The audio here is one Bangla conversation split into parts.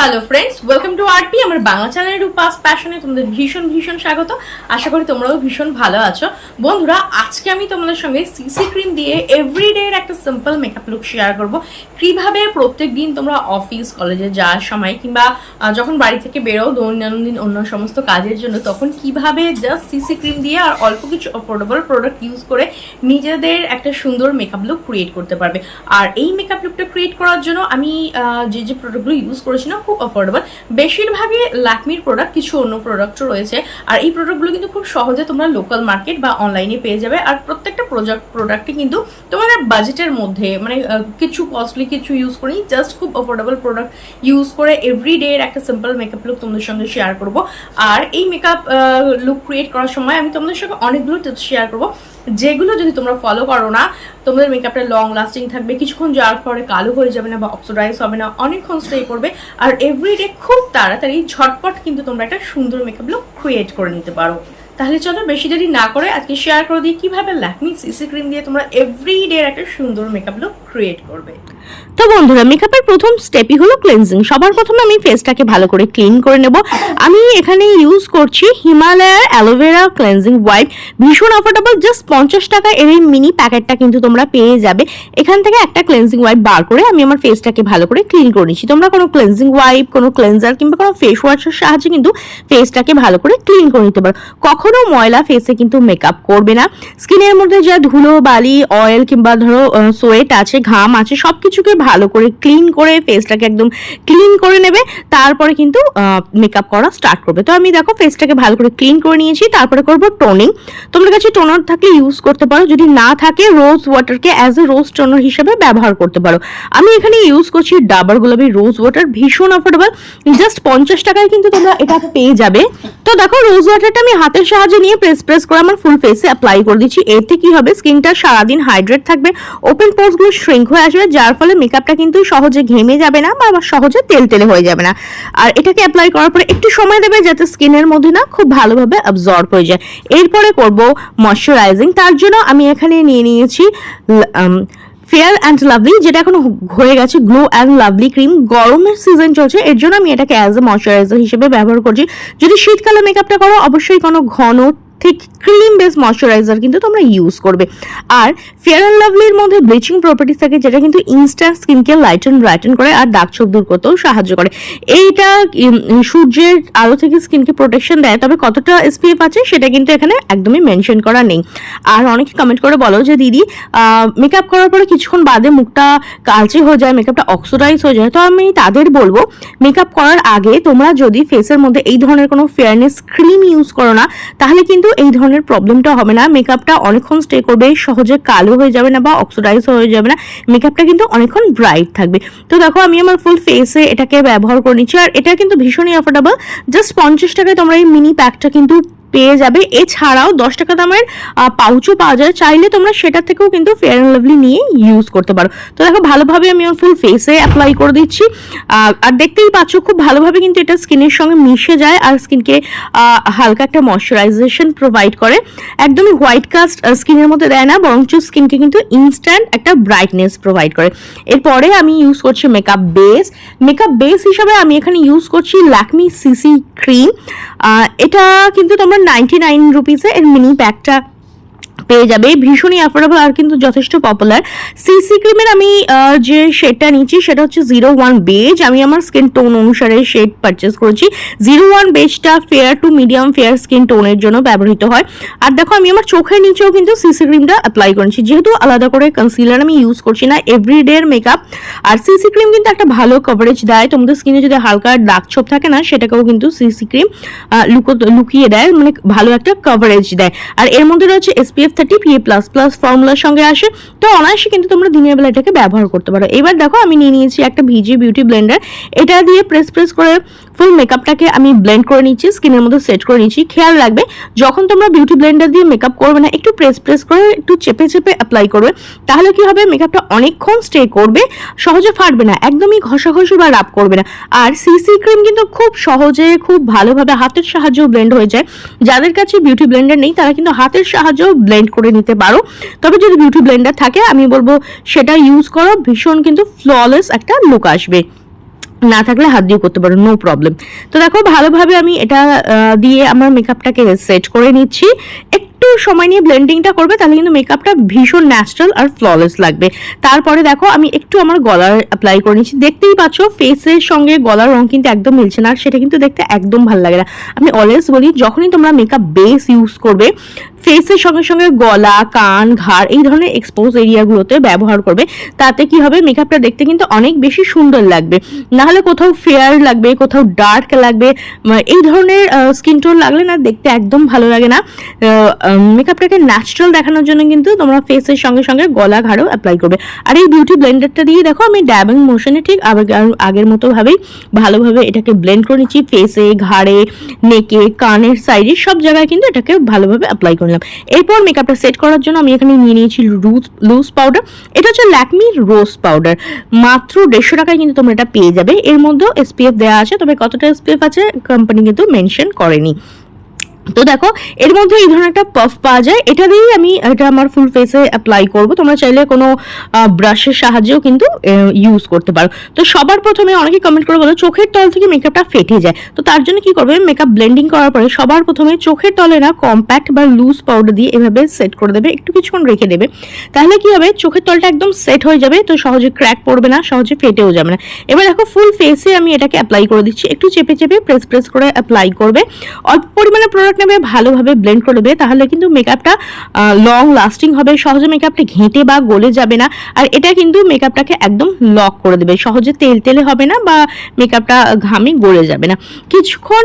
Hello friends welcome to RP আমার বাংলা চ্যানেলের উপাস প্যাশনে তোমাদের ভীষণ ভীষণ স্বাগত। আশা করি তোমরাও ভীষণ ভালো আছো। বন্ধুরা, আজকে আমি তোমাদের সঙ্গে সিসি ক্রিম দিয়ে এভরিডে এর একটা সিম্পল মেকআপ লুক শেয়ার করব। কীভাবে প্রত্যেক দিন তোমরা অফিস কলেজে যাওয়ার সময় কিংবা যখন বাড়ি থেকে বেরো দৈনন্দিন অন্য সমস্ত কাজের জন্য, তখন কীভাবে জাস্ট সিসি ক্রিম দিয়ে আর অল্প কিছু অফোর্ডেবল প্রোডাক্ট ইউজ করে নিজেদের একটা সুন্দর মেকআপ লুক ক্রিয়েট করতে পারবে। আর এই মেকআপ লুকটা ক্রিয়েট করার জন্য আমি যে যে প্রোডাক্টগুলো ইউজ করেছি না খুব অফোর্ডেবল বেশিরভাগই ল্যাকমির প্রোডাক্ট কিছু অন্য প্রোডাক্টও রয়েছে। আর এই প্রোডাক্টগুলো কিন্তু খুব সহজে তোমরা লোকাল মার্কেট বা অনলাইনে পেয়ে যাবে। আর প্রত্যেকটা প্রোডাক্ট প্রোডাক্টই কিন্তু তোমাদের বাজেটের মধ্যে মানে কিছু কস্টলি কিছু ইউজ করি জাস্ট খুব অফোর্ডেবল প্রোডাক্ট ইউজ করে এভরিডে এর একটা সিম্পল মেকআপ লুক তোমাদের সঙ্গে শেয়ার করব। আর এই মেকআপ লুক ক্রিয়েট করার সময় আমি তোমাদের সঙ্গে অনেকগুলো টিপস শেয়ার করব। যেগুলো যদি তোমরা ফলো করো না, তোমাদের মেকআপটা লং লাস্টিং থাকবে, কিছুক্ষণ যাওয়ার পরে কালো হয়ে যাবে না বা অপসোডাইজ হবে না, অনেকক্ষণ স্টে করবে, আর এভরিডে খুব তাড়াতাড়ি ঝটপট কিন্তু তোমরা একটা সুন্দর মেকআপ লুক ক্রিয়েট করে নিতে পারো। তাহলে চলো বেশি দেরি না করে আজকে শেয়ার করে দিই কীভাবে ল্যাকমি সিসি ক্রিম দিয়ে তোমরা এভরিডে একটা সুন্দর মেকআপ লুক ক্রিয়েট করবে। তো বন্ধুরা মেকআপের প্রথম স্টেপই হলো ক্লিনজিং সবার প্রথমে আমি ফেসটাকে ভালো করে ক্লিন করে নেব। আমি এখানে ইউজ করছি হিমালয়ার অ্যালোভেরা ক্লেনজিং ওয়াইপ ভীষণ অফোর্ডেবল জাস্ট পঞ্চাশ টাকা এর এই মিনি প্যাকেটটা কিন্তু তোমরা পেয়ে যাবে। এখান থেকে একটা ক্লেনজিং ওয়াইপ বার করে আমি আমার ফেসটাকে ভালো করে ক্লিন করে নিচ্ছি। তোমরা কোনো ক্লেনজিং ওয়াইপ কোনো ক্লেনজার কিংবা কোনো ফেস ওয়াশের সাহায্যে কিন্তু ফেসটাকে ভালো করে ক্লিন করে নিতে পারো। কখনো ময়লা ফেসে কিন্তু মেকআপ করবে না। স্কিনের মধ্যে যা ধুলো, বালি অয়েল কিংবা ধরো সোয়েট আছে, ঘাম আছে সব কিছুকে ভালো করে ক্লিন করে ফেসটাকে একদম ক্লিন করে নেবে। তারপরে কিন্তু মেকআপ করা স্টার্ট করবে। তো আমি দেখো ফেসটাকে ভালো করে ক্লিন করে নিয়েছি। তারপরে করব টোনিং তোমার কাছে টোনার থাকলে ইউজ করতে পারো। যদি না থাকে রোজ ওয়াটারকে অ্যাজ এ রোজ টোনার হিসেবে ব্যবহার করতে পারো। আমি এখানে ইউজ করছি ডাবার গোলাপি রোজ ওয়াটার ভীষণ অফোর্ডেবল জাস্ট পঞ্চাশ টাকায় কিন্তু তোমরা এটা পেয়ে যাবে। তো দেখো রোজ ওয়াটারটা আমি হাতের সাহায্যে নিয়ে প্রেস প্রেস করে আমার ফুল ফেসে অ্যাপ্লাই করে দিচ্ছি। এতে কি হবে? স্কিনটা সারাদিন হাইড্রেট থাকবে ওপেন পোর্সগুলো শ্রিঙ্ক হয়ে আসবে, যার ফলে মেকআপটা কিন্তু সহজে ঘেমে যাবে না বা সহজে তেল তেলে হয়ে যাবে না। আর এটাকে অ্যাপ্লাই করার পরে একটু সময় দেবে যাতে স্কিনের মধ্যে না খুব ভালোভাবে অ্যাবজর্ব হয়ে যায়। এরপরে করব ময়শ্চারাইজিং তার জন্য আমি এখানে নিয়ে নিয়েছি ফেয়ার অ্যান্ড লাভলি, যেটা এখন হয়ে গেছে, গ্লো অ্যান্ড লাভলি ক্রিম। গরমের সিজন চলছে, এর জন্য আমি এটাকে অ্যাজ এ ময়শ্চারাইজার হিসেবে ব্যবহার করছি। যদি শীতকালে মেকআপটা করো, অবশ্যই কোনো ঘন ঠিক ক্রিম বেস ময়শ্চারাইজার কিন্তু তোমরা ইউজ করবে। আর ফেয়ার অ্যান্ড লাভলির মধ্যে ব্লিচিং প্রপার্টিস থাকে, যেটা কিন্তু ইনস্ট্যান্ট স্কিনকে লাইটেন ব্রাইটেন করে আর দাগ ছোপ দূর করতেও সাহায্য করে। এইটা সূর্যের আলো থেকে স্কিনকে প্রোটেকশন দেয়, তবে কতটা এসপিএফ আছে সেটা কিন্তু এখানে একদমই মেনশন করা নেই। আর অনেকে কমেন্ট করে বলো যে, দিদি মেকআপ করার পরে কিছুক্ষণ বাদে মুখটা কালচে হয়ে যায় মেকআপটা অক্সিডাইজ হয়ে যায়। তো আমি তাদের বলব মেকআপ করার আগে তোমরা যদি ফেসের মধ্যে এই ধরনের কোনো ফেয়ারনেস ক্রিম ইউজ করো না, তাহলে কিন্তু এই ধরনের প্রবলেমটা হবে না। মেকআপটা অনেকক্ষণ স্টে করবে, সহজে কালো হয়ে যাবে না বা অক্সিডাইজ হয়ে যাবে না। মেকআপটা কিন্তু অনেকক্ষণ ব্রাইট থাকবে। তো দেখো, আমি আমার ফুল ফেসে এটাকে ব্যবহার করে নিচ্ছি। আর এটা কিন্তু ভীষণই অ্যাফোর্ডেবল জাস্ট পঞ্চাশ টাকায় তোমরা এই মিনি প্যাকটা কিন্তু পেয়ে যাবে। এছাড়াও দশ টাকা দামের পাউচও পাওয়া যায়। চাইলে তোমরা সেটা থেকেও কিন্তু ফেয়ার অ্যান্ড লাভলি নিয়ে ইউজ করতে পারো। তো দেখো, ভালোভাবে আমি আমার ফুল ফেসে অ্যাপ্লাই করে দিচ্ছি। আর দেখতেই পাচ্ছ, খুব ভালোভাবে কিন্তু এটা স্কিনের সঙ্গে মিশে যায় আর স্কিনকে হালকা একটা ময়শ্চারাইজেশন প্রোভাইড করে। একদমই হোয়াইট কাস্ট স্কিনের মধ্যে দেয় না, বরঞ্চ স্কিনকে কিন্তু ইনস্ট্যান্ট একটা ব্রাইটনেস প্রোভাইড করে। এরপরে আমি ইউজ করছি মেকআপ বেস মেকআপ বেস হিসাবে আমি এখানে ইউজ করছি ল্যাকমি সিসি ক্রিম এটা কিন্তু তোমরা নাইনটি নাইন রুপিসে এর মিনি প্যাকটা পেয়ে যাবে। ভীষণই অ্যাফোর্ডেবল আর কিন্তু যথেষ্ট পপুলার সিসি ক্রিমের আমি যে শেডটা নিচ্ছি সেটা হচ্ছে জিরো ওয়ান বেজ আমি আমার স্কিন টোন অনুসারে শেড পারচেস করেছি। Zero one বেজটা fair to medium fair skin টোনের জন্য ব্যবহৃত হয়। আর দেখো, আমি আমার চোখের নিচেও কিন্তু সিসি ক্রিমটা অ্যাপ্লাই করেছি। যেহেতু আলাদা করে কনসিলার আমি ইউজ করছি না এভরিডে মেকআপ আর সিসি ক্রিম কিন্তু একটা ভালো কভারেজ দেয়। তোমাদের স্কিনে যদি হালকা দাগ ছোপ থাকে না, সেটাকেও কিন্তু সিসি ক্রিম লুকিয়ে দেয়। মানে ভালো একটা কভারেজ দেয়। আর এর মধ্যে রয়েছে SPF thirty PA plus plus ফর্মুলার সঙ্গে আসে, তো অনায়াসে কিন্তু তোমরা দিনের বেলা এটাকে ব্যবহার করতে পারো। এবার দেখো আমি নিয়ে নিয়েছি একটা ভিজি বিউটি ব্লেন্ডার এটা দিয়ে প্রেস প্রেস করে ফুল মেকআপটাকে আমি ব্লেন্ড করে নিচ্ছি স্কিনের মধ্যে সেট করে নিচ্ছি। খেয়াল রাখবে, যখন তোমরা বিউটি ব্লেন্ডার দিয়ে মেকআপ করবে না, একটু প্রেস প্রেস করে, একটু চেপে চেপে অ্যাপ্লাই করবে, তাহলে কি হবে? মেকআপটা অনেকক্ষণ স্টে করবে, সহজে ফাটবে না, একদমই ঘষাঘষি বা রাব করবে না। আর সিসি ক্রিম কিন্তু খুব সহজে, খুব ভালোভাবে হাতের সাহায্যেও ব্লেন্ড হয়ে যায়। যাদের কাছে বিউটি ব্লেন্ডার নেই, তারা কিন্তু হাতের সাহায্যেও ব্লেন্ড করে নিতে পারো। তবে যদি বিউটি ব্লেন্ডার থাকে, আমি বলব সেটা ইউজ করো, ভীষণ কিন্তু ফ্ললেস একটা লুক আসবে। না থাকলে হাত দিয়ে করতে পারো নো প্রবলেম তো দেখো, ভালোভাবে আমি এটা দিয়ে আমার মেকআপটাকে সেট করে নিচ্ছি। সময় নিয়ে ব্লেন্ডিংটা করবে, তাহলে কিন্তু মেকআপটা ভীষণ ন্যাচারাল আর ফ্ললেস লাগবে। তারপরে দেখো, আমি একটু আমার গলার অ্যাপ্লাই করে নিচ্ছি। দেখতেই পাচ্ছ ফেসের সঙ্গে গলার রং কিন্তু একদম মিলছে না, আর সেটা কিন্তু দেখতে একদম ভালো লাগে না। আমি অলওয়েজ বলি, যখনই তোমরা মেকআপ বেস ইউজ করবে ফেসের সঙ্গে সঙ্গে গলা, কান, ঘাড়, এই ধরনের এক্সপোজ এরিয়াগুলোতে ব্যবহার করবে, তাতে কি হবে মেকআপটা দেখতে কিন্তু অনেক বেশি সুন্দর লাগবে। না হলে কোথাও ফেয়ার লাগবে, কোথাও ডার্ক লাগবে, এই ধরনের স্কিন টোন লাগলে না দেখতে একদম ভালো লাগে না। মেকআপটাকে ন্যাচারাল দেখানোর জন্য কিন্তু তোমরা ফেসের সঙ্গে সঙ্গে গলা ঘাড়ও অ্যাপ্লাই করবে। আর এই বিউটি ব্লেন্ডারটা দিয়ে দেখো, আমি ড্যাবিং মোশনে ঠিক আবার- আগের মতো ভাবেই ভালোভাবে এটাকে ব্লেন্ড করে নিচ্ছি ফেসে ঘাড়ে নেকে কানের সাইডে সব জায়গায় কিন্তু এটাকে ভালোভাবে অ্যাপ্লাই করে নিলাম। এরপর মেকআপটা সেট করার জন্য আমি এখানে নিয়ে নিয়েছি রুজ লুজ পাউডার এটা হচ্ছে ল্যাকমি রোজ পাউডার মাত্র দেড়শো টাকায় কিন্তু তোমরা এটা পেয়ে যাবে। এর মধ্যেও এসপিএফ দেওয়া আছে, তবে কতটা এসপিএফ আছে কোম্পানি কিন্তু মেনশন করেনি। তো দেখো, এর মধ্যে এই ধরনের একটা পাফ পাওয়া যায়। এটা দিয়েই আমি, এটা আমার ফুল ফেসে অ্যাপ্লাই করব। তোমরা চাইলে কোনো ব্রাশের সাহায্যেও কিন্তু ইউজ করতে পারো। তো সবার প্রথমে অনেকে কমেন্ট করে বলো, চোখের তল থেকে মেকআপটা ফেটে যায়। তো তার জন্য কি করবে? মেকআপ ব্লেন্ডিং করার পরে সবার প্রথমে চোখের তলে না কম্প্যাক্ট বা লুজ পাউডার দিয়ে এভাবে সেট করে দেবে। একটু কিছুক্ষণ রেখে দেবে। তাহলে কি হবে? চোখের তলটা একদম সেট হয়ে যাবে। তো সহজে ক্র্যাক পড়বে না, সহজে ফেটেও যাবে না। এবার দেখো ফুল ফেসে আমি এটাকে অ্যাপ্লাই করে দিচ্ছি। একটু চেপে চেপে প্রেস প্রেস করে অ্যাপ্লাই করবে। অল্প পরিমাণে প্রোডাক্ট নেবে, ভালোভাবে ব্লেন্ড করে দেবে তাহলে কিন্তু মেকআপটা লং লাস্টিং হবে। সহজে মেকআপটা ঘেঁটে বা গলে যাবে না। আর এটা কিন্তু মেকআপটাকে একদম লক করে দেবে। সহজে তেল তেলে হবে না বা মেকআপটা ঘামে গলে যাবে না। কিছুক্ষণ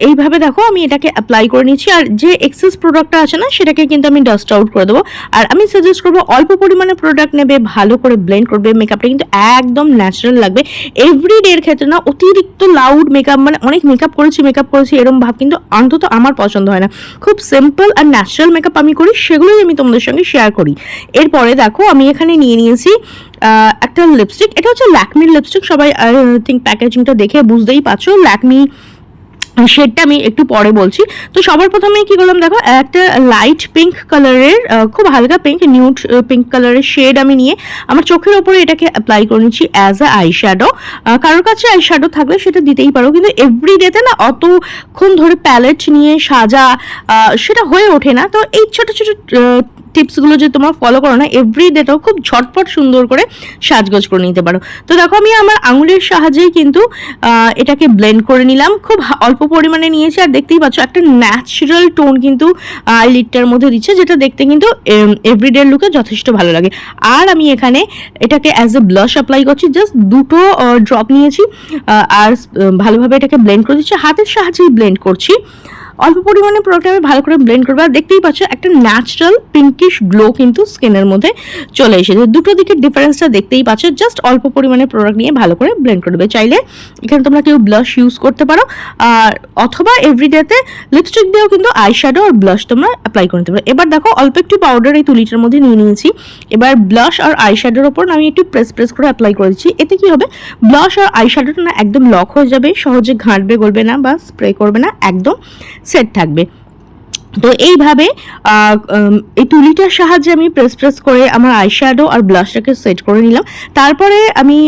এইভাবে দেখো আমি এটাকে অ্যাপ্লাই করে নিচ্ছি আর যে এক্সেস প্রোডাক্টটা আছে না, সেটাকে কিন্তু আমি ডাস্ট আউট করে দেবো। আর আমি সাজেস্ট করব, অল্প পরিমাণে প্রোডাক্ট নেবে, ভালো করে ব্লেন্ড করবে মেকআপটা কিন্তু একদম ন্যাচারাল লাগবে। এভরিডে এর ক্ষেত্রে না, অতিরিক্ত লাউড মেকআপ মানে অনেক মেকআপ করেছি মেকআপ করেছি এরকম ভাব কিন্তু অন্তত আমার পছন্দ হয় না। খুব সিম্পল আর ন্যাচারাল মেকআপ আমি করি, সেগুলোই আমি তোমাদের সঙ্গে শেয়ার করি। এরপরে দেখো, আমি এখানে নিয়ে নিয়েছি একটা লিপস্টিক এটা হচ্ছে ল্যাকমির লিপস্টিক সবাই আই থিঙ্ক প্যাকেজিংটা দেখে বুঝতেই পারছ। ল্যাকমি শেডটা আমি একটু পরে বলছি। তো সবার প্রথমে কি করলাম দেখো, একটা লাইট পিঙ্ক কালারের খুব হালকা পিঙ্ক নিউড পিঙ্ক কালারের শেড আমি নিয়ে আমার চোখের ওপরে এটাকে অ্যাপ্লাই করে নিচ্ছি অ্যাজ আ আই শ্যাডো কারোর কাছে আই শ্যাডো থাকলে সেটা দিতেই পারো, কিন্তু এভরি ডেতে না অতক্ষণ ধরে প্যালেট নিয়ে সাজা সেটা হয়ে ওঠে না। তো এই ছোটো ছোটো টিপসগুলো যে তোমরা ফলো করো না এভরি ডেটাও খুব ঝটপট সুন্দর করে সাজগোজ করে নিতে পারো। তো দেখো, আমি আমার আঙুলের সাহায্যেই কিন্তু এটাকে ব্লেন্ড করে নিলাম। খুব অল্প পরিমাণে নিয়েছি, আর দেখতেই পাচ্ছ একটা ন্যাচারাল টোন কিন্তু লিটটার মধ্যে দিচ্ছে, যেটা দেখতে কিন্তু এভরিডে লুকে যথেষ্ট ভালো লাগে। আর আমি এখানে এটাকে অ্যাজ এ ব্লাশ অ্যাপ্লাই করছি জাস্ট দুটো ড্রপ নিয়েছি আর ভালোভাবে এটাকে ব্লেন্ড করে দিচ্ছি। হাতের সাহায্যেই ব্লেন্ড করছি। অল্প পরিমাণে প্রোডাক্ট ভালো করে ব্লেন্ড করবে। আর দেখতেই পাচ্ছ, একটা ন্যাচারাল পিঙ্কিশ গ্লো কিন্তু স্কিনের মধ্যে চলে এসেছে। দুটো দিকের ডিফারেন্সটা দেখতেই পাচ্ছ জাস্ট অল্প পরিমাণে প্রোডাক্ট নিয়ে ভালো করে ব্লেন্ড করবে। চাইলে এখানে তোমরা কেউ ব্লাশ ইউজ করতে পারো, আর অথবা এভরিডেতে লিপস্টিক দিয়েও কিন্তু আই শ্যাডো আর ব্লাশ তোমরা অ্যাপ্লাই করে নিতে পারো। এবার দেখো, অল্প একটু পাউডার এই তুলিটার মধ্যে নিয়ে নিয়েছি। এবার ব্লাশ আর আই শ্যাডোর ওপর আমি একটু প্রেস প্রেস করে অ্যাপ্লাই করে দিচ্ছি। এতে কি হবে? ব্লাশ আর আই শ্যাডোটা না একদম লক হয়ে যাবে, সহজে ঘাঁটবে, গলবে না বা স্প্রে করবে না, একদম সেট থাকবে। তো এইভাবে এই তুলিটার সাহায্যে আমি প্রেস প্রেস করে আমার আইশ্যাডো আর ব্লাশটাকে সেট করে নিলাম। তারপরে আমি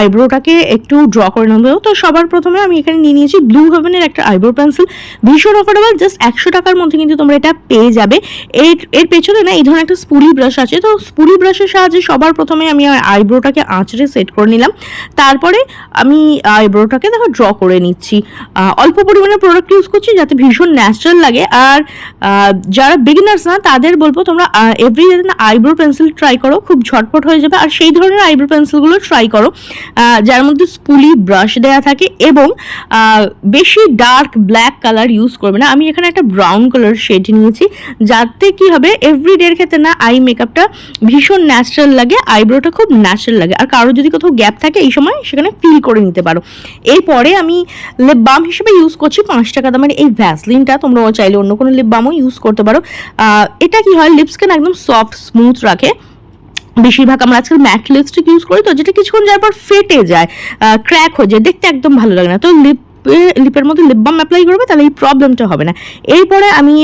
আইব্রোটাকে একটু ড্র করে নেব। তো সবার প্রথমে আমি এখানে নিয়ে নিয়েছি ব্লু হেভেনের একটা আইব্রো পেন্সিল ভীষণ অফোর্ডেবল জাস্ট একশো টাকার মধ্যে কিন্তু তোমরা এটা পেয়ে যাবে। এর এর পেছনে না এই ধরনের একটা স্পুলি ব্রাশ আছে। তো স্পুলি ব্রাশের সাহায্যে সবার প্রথমে আমি আইব্রোটাকে আঁচড়ে সেট করে নিলাম। তারপরে আমি আইব্রোটাকে দেখো ড্র করে নিচ্ছি। অল্প পরিমাণে প্রোডাক্ট ইউজ করছি যাতে ভীষণ ন্যাচারাল লাগে। আর যারা বিগিনার্স না, তাদের বলব তোমরা এভরি আইব্রো পেন্সিল ট্রাই করো। খুব ঝটপট হয়ে যাবে। আর সেই ধরনের আইব্রো পেন্সিলগুলো ট্রাই করো। যার মধ্যে স্পুলি ব্রাশ দেওয়া থাকে এবং বেশি ডার্ক ব্ল্যাক কালার ইউজ করবে না। আমি এখানে একটা ব্রাউন কালার শেড নিয়েছি, যাতে কি হবে এভরি ডের ক্ষেত্রে না আই মেকআপটা ভীষণ ন্যাচারাল লাগে আইব্রোটা খুব ন্যাচারাল লাগে। আর কারও যদি কোথাও গ্যাপ থাকে এই সময়, সেখানে ফিল করে নিতে পারো। এরপরে আমি লিপ বাম হিসেবে ইউজ করছি পাঁচ টাকা দামের এই ভ্যাসলিনটা তোমরা চাইলে অন্য কোনো লিপ বামও ইউজ করতে পারো। এটা কি হয় লিপসকে না একদম সফট স্মুথ রাখে। বেশিরভাগ আমরা আজকাল ম্যাট লিপস্টিক ইউজ করি তো, যেটা কিছুক্ষণ যাওয়ার পর ফেটে যায় ক্র্যাক হয়ে যায়, দেখতে একদম ভালো লাগে না। তো লিপ লিপের মধ্যে লিপ বাম অ্যাপ্লাই করবে, তাহলে এই প্রবলেমটা হবে না। এরপরে আমি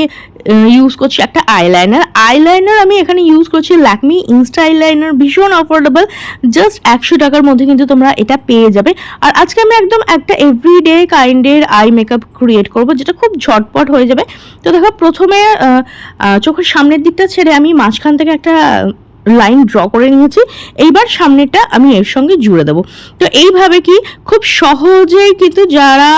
ইউজ করছি একটা আইলাইনার আইলাইনার আমি এখানে ইউজ করছি ল্যাকমি ইনস্টা আইলাইনার ভীষণ অফোর্ডেবল জাস্ট একশো টাকার মধ্যে কিন্তু তোমরা এটা পেয়ে যাবে। আর আজকে আমি একদম একটা এভরিডে কাইন্ডের আই মেকআপ ক্রিয়েট করব, যেটা খুব ঝটপট হয়ে যাবে। তো দেখো, প্রথমে চোখের সামনের দিকটা ছেড়ে আমি মাঝখান থেকে একটা লাইন ড্র করে নিয়েছি। এইবার সামনেটা আমি এর সঙ্গে জুড়ে দেবো। তো এইভাবে কি খুব সহজেই কিন্তু যারা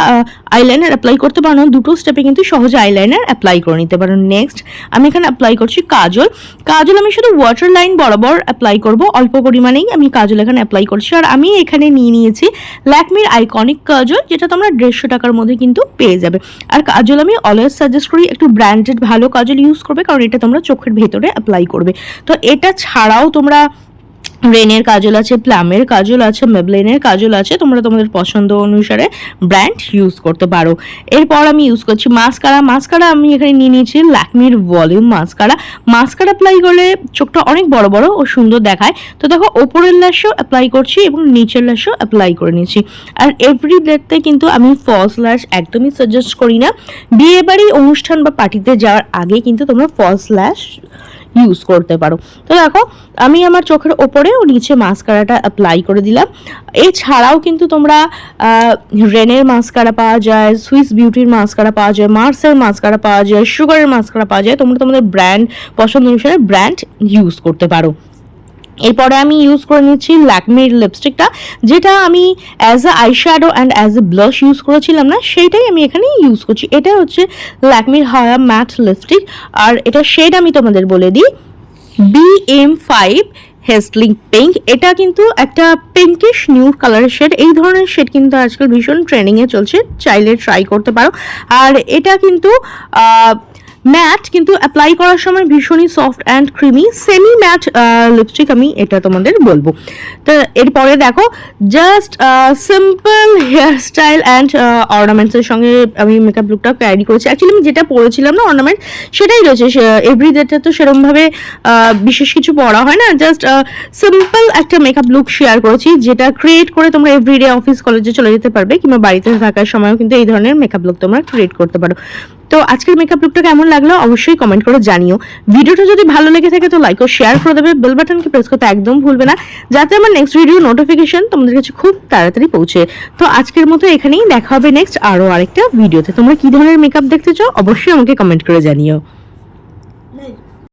আইলাইনার অ্যাপ্লাই করতে পারো, দুটো স্টেপে কিন্তু সহজে আইলাইনার অ্যাপ্লাই করে নিতে পারো। নেক্সট আমি এখানে অ্যাপ্লাই করছি কাজল। কাজল, আমি শুধু ওয়াটার লাইন বরাবর অ্যাপ্লাই করব, অল্প পরিমাণেই আমি কাজল এখানে অ্যাপ্লাই করছি। আর আমি এখানে নিয়ে নিয়েছি ল্যাকমির আইকনিক কাজল, যেটা তোমরা দেড়শো টাকার মধ্যে কিন্তু পেয়ে যাবে। আর কাজল, আমি অলওয়েজ সাজেস্ট করি একটু ব্র্যান্ডেড ভালো কাজল ইউজ করবে, কারণ এটা তোমরা চোখের ভেতরে অ্যাপ্লাই করবে। তো এটা ছাড়াও তোমরা রেনের কাজল আছে প্লামের কাজল আছে মেবলেনের কাজল আছে, তোমরা তোমাদের পছন্দ অনুসারে ব্র্যান্ড ইউজ করতে পারো। এরপর আমি ইউজ করছি মাস্কারা মাস্কারা আমি এখানে নিয়ে নিয়েছি ল্যাকমির ভলিউম মাস্কারা মাস্কারা অ্যাপ্লাই করলে চোখটা অনেক বড় বড় ও সুন্দর দেখায়। তো দেখো, ওপরের ল্যাশও অ্যাপ্লাই করছি এবং নিচের ল্যাশও অ্যাপ্লাই করে নিয়েছি। আর এভরি ডেতে কিন্তু আমি ফলস ল্যাশ একদমই সাজেস্ট করি না। বিয়ে বাড়ি অনুষ্ঠান বা পার্টিতে যাওয়ার আগে কিন্তু তোমরা ফলস ল্যাশ ইউজ করতে পারো। তো দেখো, আমি আমার চোখের ওপরে ও নিচে মাস্কারাটা অ্যাপ্লাই করে দিলাম। এছাড়াও কিন্তু তোমরা রেনের মাস্কারা পাওয়া যায় সুইস বিউটির মাস্কারা পাওয়া যায় মার্সের মাস্কারা পাওয়া যায় সুগারের মাস্কারা পাওয়া যায়, তোমরা তোমাদের ব্র্যান্ড পছন্দ অনুসারে ব্র্যান্ড ইউজ করতে পারো। এরপরে আমি ইউজ করে নিচ্ছি ল্যাকমির লিপস্টিকটা যেটা আমি as a eye shadow and as a blush use করেছিলাম না, সেইটাই আমি এখানে ইউজ করছি। এটা হচ্ছে ল্যাকমির হায়া ম্যাট লিপস্টিক আর এটা শেড আমি তোমাদের বলে দিই বি এম ফাইভ হেসলিং পিঙ্ক এটা কিন্তু একটা পিঙ্কিশ নিউ কালারের শেড এই ধরনের শেড কিন্তু আজকাল ভীষণ ট্রেন্ডিংয়ে চলছে, চাইলে ট্রাই করতে পারো। আর এটা কিন্তু ম্যাট কিন্তু অ্যাপ্লাই করার সময় ভীষণই soft and creamy semi matte lipstick আমি এটা তোমাদের বলব। তো এরপরে দেখো just simple hair style and অর্নামেন্টসের সঙ্গে আমি মেকআপ লুকটা ক্যারি করেছি। অ্যাকচুয়ালি আমি যেটা পরেছিলাম না অর্নামেন্ট সেটাই রয়েছে। এভরি ডেতে তো সেরকমভাবে আহ, বিশেষ কিছু পড়া হয় না। জাস্ট সিম্পল একটা মেকআপ লুক শেয়ার করেছি যেটা ক্রিয়েট করে তোমরা এভরিডে অফিস কলেজে চলে যেতে পারবে কিংবা বাড়িতে থাকার সময়ও কিন্তু এই ধরনের মেকআপ লুক তোমরা ক্রিয়েট করতে পারো। তো আজকের মেকআপ লুকটা কেমন লাগল অবশ্যই কমেন্ট করে জানিও। ভিডিওটা যদি ভালো লেগে থাকে তো লাইক ও শেয়ার করে দেবে। বেল বাটনকে প্রেস করতে একদম ভুলবে না। যাতে আমার নেক্সট ভিডিও নোটিফিকেশন তোমাদের কাছে খুব তাড়াতাড়ি পৌঁছে। তো আজকের মতো এখানেই দেখা হবে নেক্সট আরও আরেকটা ভিডিওতে তোমরা কী ধরনের মেকআপ দেখতে চাও অবশ্যই আমাকে কমেন্ট করে জানিও।